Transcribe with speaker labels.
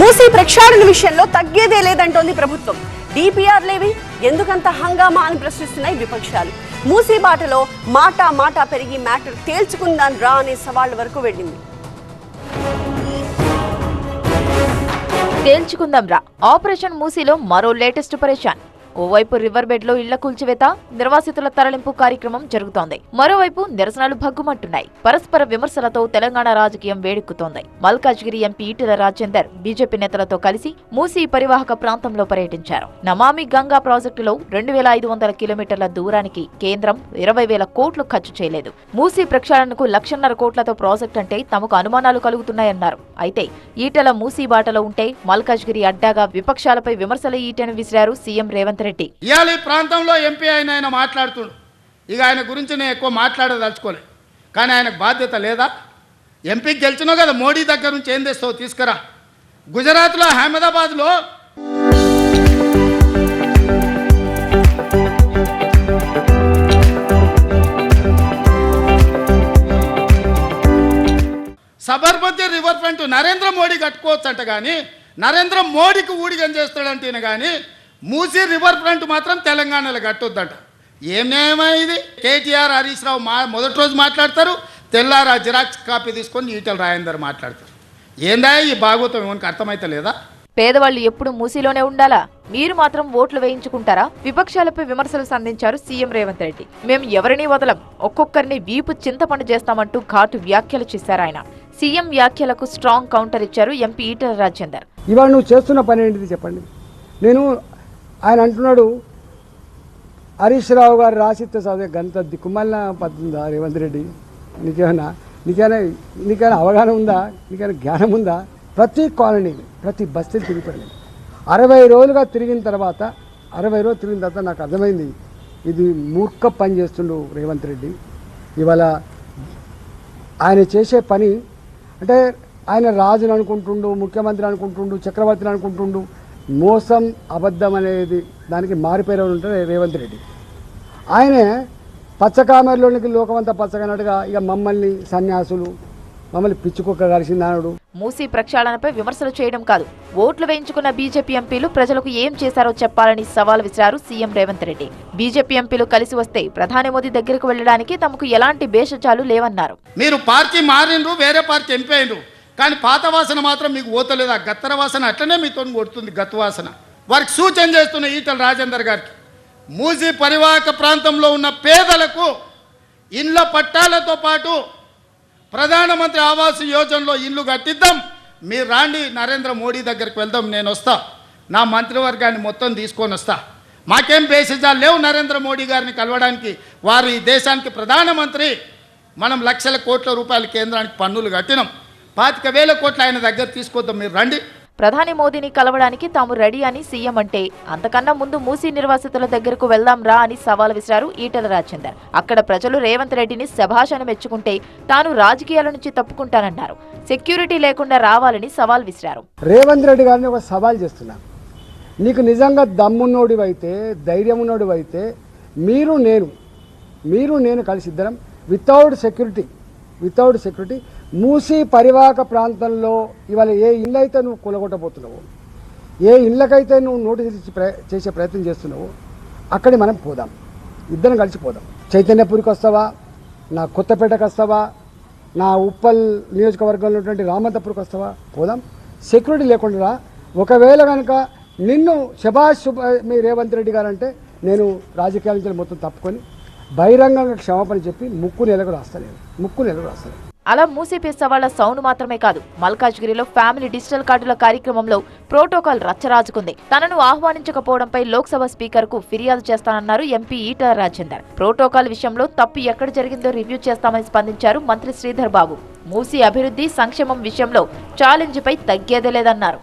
Speaker 1: మూసీ ప్రక్షాళన విషయంలో తగ్గేదే లేదంటోంది ప్రభుత్వం. డిపిఆర్ లేవి ఎందుకంత హంగామా అని ప్రశ్నిస్తున్నాయి విపక్షాలు. మూసీ బాటలో మాట మాట పెరిగి మ్యాటర్ తేల్చుకుందాం రా అనే సవాళ్ళ వరకు వెళ్ళింది.
Speaker 2: తేల్చుకుందాం రా. ఆపరేషన్ మూసీలో మరో లేటెస్ట్ పరేషాన్. ఓవైపు రివర్ బెడ్లో ఇళ్ళ కూల్చివేత నిర్వాసితుల తరలింపు కార్యక్రమం జరుగుతోంది. మరోవైపు నిరసనలు భగ్గుమంటున్నాయి. పరస్పర విమర్శలతో తెలంగాణ రాజకీయం వేడెక్కుతోంది మల్కాజ్గిరి ఎంపీ ఈటెల రాజేందర్ బీజేపీ నేతలతో కలిసి మూసీ పరివాహక ప్రాంతంలో పర్యటించారు. నమామి గంగా ప్రాజెక్టులో రెండు వేల ఐదు వందల కిలోమీటర్ల దూరానికి కేంద్రం ఇరవై వేల కోట్లు ఖర్చు చేయలేదు. మూసీ ప్రక్షాళనకు లక్షన్నర కోట్లతో ప్రాజెక్ట్ అంటే తమకు అనుమానాలు కలుగుతున్నాయన్నారు. అయితే ఈటెల మూసీ బాటలో ఉంటే మల్కాజ్గిరి అడ్డాగా విపక్షాలపై విమర్శల ఈటెను విసిరారు సీఎం రేవంత్ రెడ్డి.
Speaker 3: ఇవాళ ఈ ప్రాంతంలో ఎంపీ అయిన ఆయన మాట్లాడుతుండు. ఇక ఆయన గురించి నేను ఎక్కువ మాట్లాడదలుచుకోలే. కానీ ఆయనకు బాధ్యత లేదా? ఎంపీ గెలిచినావు కదా మోడీ దగ్గర నుంచి ఏం తెస్తావు? తీసుకురా. గుజరాత్లో అహ్మదాబాద్లో సబర్మతి రివర్ ఫ్రంట్ నరేంద్ర మోడీ కట్టుకోవచ్చంట కానీ నరేంద్ర మోడీకి ఊడిగం చేస్తాడంటేనే కానీ మూసీ రివర్ ఫ్రంట్ మాత్రం తెలంగాణలో కట్టొద్దంట. ఏం న్యాయమా ఇది? కేటీఆర్ హరీష్ రావు మా మొదటి రోజు మాట్లాడతారు తెల్లారా జిరాక్స్ కాపీ తీసుకొని ఈటల రాజేందర్ మాట్లాడతారు. ఏందా ఈ భాగవతం ఏమనికి అర్థమైతే లేదా?
Speaker 2: పేదవాళ్ళు ఎప్పుడు మూసీలోనే ఉండాలా? మీరు మాత్రం ఓట్లు వేయించుకుంటారా? విపక్షాలపై విమర్శలు సంధించారు సీఎం రేవంత్ రెడ్డి. మేము ఎవరిని వదలం? ఒక్కొక్కరిని వీపు చింతపండు చేస్తామంటూ ఘాటు వ్యాఖ్యలు చేశారు ఆయన. సీఎం వ్యాఖ్యలకు స్ట్రాంగ్ కౌంటర్ ఇచ్చారు ఎంపీ ఈటల రాజేందర్.
Speaker 4: ఇవాళ నువ్వు చేస్తున్న పని ఏంటిది చెప్పండి. నేను ఆయన అంటున్నాడు హరీష్ రావు గారు రాసిస్తే చదివే గంత దిక్కుమల్ల పద్దుందా రేవంత్ రెడ్డి? నీకేమైనా నీకైనా నీకైనా అవగాహన ఉందా? నీకైనా జ్ఞానం ఉందా? ప్రతి కాలనీ ప్రతి బస్తీలు తిరిగిపోయింది అరవై రోజులుగా తిరిగిన తర్వాత అరవై రోజులు తిరిగిన తర్వాత నాకు అర్థమైంది ఇది మూర్ఖ పని చేస్తుండు రేవంత్ రెడ్డి. ఇవాళ ఆయన చేసే పని అంటే ఆయన రాజుని అనుకుంటుండు ముఖ్యమంత్రి అనుకుంటుండు చక్రవర్తిని అనుకుంటుండు మోసం అబద్ధం అనేది దానికి మారిపోయిన ఉంటాడు రేవంత్ రెడ్డి. ఆయనే పచ్చకామెరలోనికి లోకమంతా పచ్చగనట్టుగా ఇక మమ్మల్ని సన్యాసులు మమ్మల్ని పిచ్చుకుక్క కలిసిందనడు
Speaker 2: మూసీ ప్రక్షాళనపై విమర్శలు చేయడం కాదు. ఓట్లు వేయించుకున్న బీజేపీ ఎంపీలు ప్రజలకు ఏం చేశారో చెప్పాలని సవాల్ విసిరారు సీఎం రేవంత్ రెడ్డి. బీజేపీ ఎంపీలు కలిసి వస్తే ప్రధాని మోదీ దగ్గరకు వెళ్ళడానికి తమకు ఎలాంటి భేషజాలు లేవన్నారు.
Speaker 3: మీరు పార్టీ మారిండ్రు వేరే పార్టీ ఎంపీ అయినరు కానీ పాత వాసన మాత్రం మీకు ఓతలేదు ఆ గత్తర వాసన అట్లనే మీతో కొడుతుంది గత్తు వాసన. వారికి సూచన చేస్తున్న ఈటల రాజేందర్ గారికి మూజీ పరివాహక ప్రాంతంలో ఉన్న పేదలకు ఇండ్ల పట్టాలతో పాటు ప్రధానమంత్రి ఆవాస్ యోజనలో ఇల్లు కట్టిద్దాం. మీరు రాండి నరేంద్ర మోడీ దగ్గరికి వెళ్దాం నేను వస్తా. నా మంత్రివర్గాన్ని మొత్తం తీసుకొని వస్తా. మాకేం బేసిజాలు లేవు నరేంద్ర మోడీ గారిని కలవడానికి. వారు ఈ దేశానికి ప్రధానమంత్రి. మనం లక్షల కోట్ల రూపాయల కేంద్రానికి పన్నులు కట్టినాం. పాతిక వేల కోట్ల ఆయన దగ్గర తీసుకొద్దాం మీరు రండి.
Speaker 2: ప్రధాని మోదీని కలవడానికి తాము రెడీ అని సీఎం అంటే అంతకన్నా ముందు మూసీ నిర్వాసితుల దగ్గరకు వెళ్దాం రా అని సవాల్ విసిరారు ఈటల రాజేందర్ అక్కడ ప్రజలు రేవంత్ రెడ్డిని శభాషను మెచ్చుకుంటే తాను రాజకీయాల నుంచి తప్పుకుంటానన్నారు. సెక్యూరిటీ లేకుండా రావాలని సవాల్ విసిరారు.
Speaker 4: రేవంత్ రెడ్డి గారిని ఒక సవాల్ చేస్తున్నా నీకు నిజంగా దమ్మున్నోడివైతే ధైర్యం ఉన్నోడివైతే మీరు నేను మీరు నేను కలిసి ఇద్దరం without security without security Musi పరివాహక ప్రాంతంలో ఇవాళ ఏ ఇళ్ళైతే నువ్వు కూలగొట్టబోతున్నావు ఏ ఇళ్ళకైతే నువ్వు నోటీసు ఇచ్చి చేసే ప్రయత్నం చేస్తున్నావో అక్కడి మనం పోదాం. ఇద్దరం కలిసి పోదాం. చైతన్యపురికి వస్తావా? నా కొత్తపేటకు వస్తావా? నా ఉప్పల్ నియోజకవర్గంలో ఉన్నటువంటి రామంతపూర్కి వస్తావా? పోదాం. సెక్యూరిటీ లేకుండా ఒకవేళ కనుక నిన్ను శభాష్ మీ రేవంత్ రెడ్డి గారు అంటే నేను రాజకీయాల నుంచి మొత్తం తప్పుకొని బహిరంగంగా క్షమాపణ చెప్పి ముక్కు నెలకు రాస్తాను ముక్కు నెలకు రాస్తాను
Speaker 2: అలా మూసేపే సవాళ్ళ సౌండ్ మాత్రమే కాదు మల్కాజ్గిరిలో ఫ్యామిలీ డిజిటల్ కార్డుల కార్యక్రమంలో ప్రోటోకాల్ రచ్చరాజుకుంది. తనను ఆహ్వానించకపోవడంపై లోక్సభ స్పీకర్కు ఫిర్యాదు చేస్తానన్నారు ఎంపీ ఈటల రాజేందర్. ప్రోటోకాల్ విషయంలో తప్పు ఎక్కడ జరిగిందో రివ్యూ చేస్తామని స్పందించారు మంత్రి శ్రీధర్ బాబు. మూసీ అభివృద్ధి సంక్షేమం విషయంలో ఛాలెంజ్ పై తగ్గేదే లేదన్నారు.